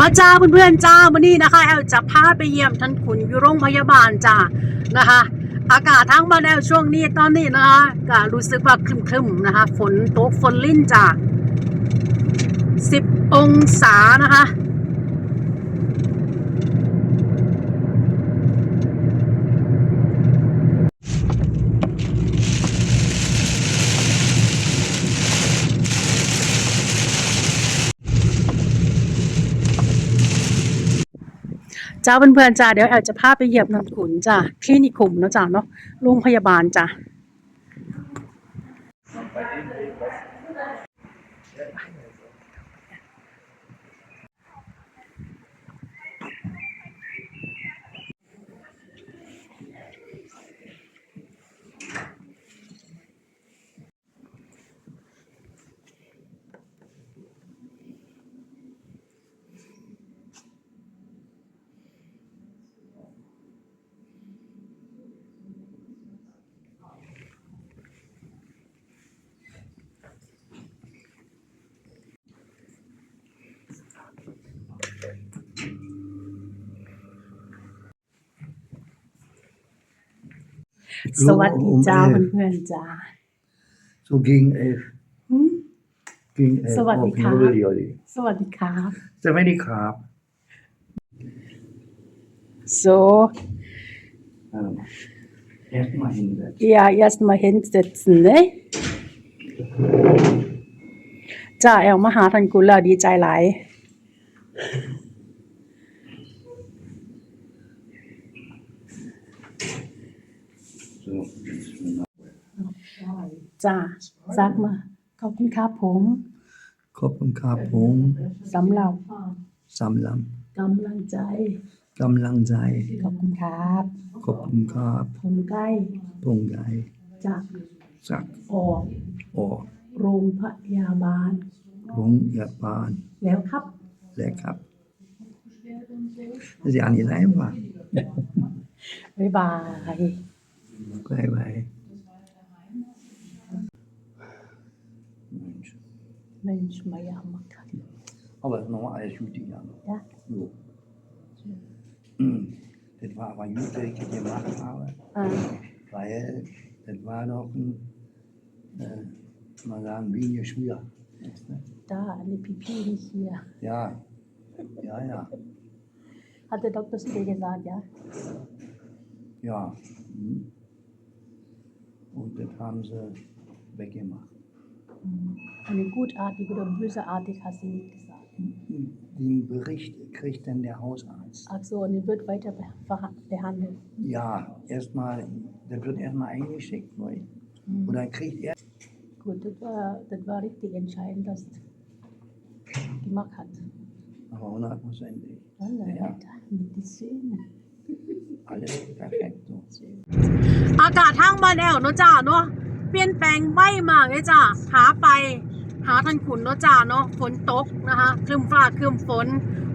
มาจ้าเพื่อนๆจ้าวันนี้นะคะ แอลจะพาไปเยี่ยมท่านขุนอยู่โรงพยาบาลจ้านะคะ อากาศทั้งบ้านแอลช่วงนี้ตอนนี้นะคะ ก็รู้สึกว่าคลึมๆนะคะ ฝนตกฝนลิ่นจ้าสิบองศานะคะจ้าเพื่อนๆจ้าเดี๋ยวแอลจะพาไปเหยียบนนขุนจ้าคลินิกขุมเนาะจ้าเนาะโรงพยาบาลจ้าสวัสดีจ้าเพื่อนจ้า so ging elf ging e สวัสดีครับ สวัสดีครับจะไม่ดีครับ so erstmal hinsetzen ja erstmal hinsetzen ne จ้าเอลมาหาทันกุลาดีใจหลายจ้าซักมาขอบคุณครับผมขอบคุณครับผมสำหรับสำหรับกำลังใจกำลังใจขอบคุณครับขอบคุณครับผมใกล้ผมไกจากจากออกออกโรงพยาบาลโรงพยาบาลแล้วครับ แล้วครับจะอ่านอีกไล้ววบ๊ายบาย Bye, bye. Mensch. Mensch, Meier haben wir keine. Aber es ist nochmal alles gut gegangen. Ja? Jo. Das war aber gut, dass ich das gemacht habe. Ah. Weil das war noch ein, äh, man sagen, wie ein Schmier. Da, eine Pipi nicht hier. Ja, ja, ja. Hat der Doktor zu dir gesagt, ja? Ja. Hm. Und das haben sie weggemacht. Und mhm. gutartig oder bösartig hast du nicht gesagt. Den Bericht kriegt dann der Hausarzt. Ach so, und den wird weiter behandelt. Ja, erstmal, das wird erstmal eingeschickt neu. Mhm. Und dann kriegt er. Gut, das war, das war richtig entscheidend, dass gemacht hat. Aber hundertprozentig. Ja, ja. Mit den Szene. อากาศทางบ้านแอลเนาะจ้าเนาะเปลี่ยนแปลงไม่มากเลยจ้าหาไป หาทันขุนเนาะจ้าเนาะฝนตกนะคะคลื่นฟ้าคลื่นฝน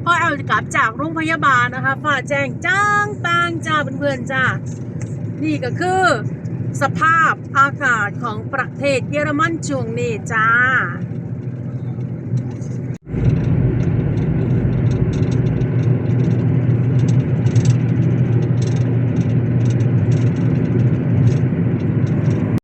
พ่อแอลกลับจากโรงพยาบาลนะคะฝ้าแจ้งจ้างตางจ้าเพื่อนๆจ้านี่ก็คือสภาพอากาศของประเทศเยอรมันช่วงนี้จ้า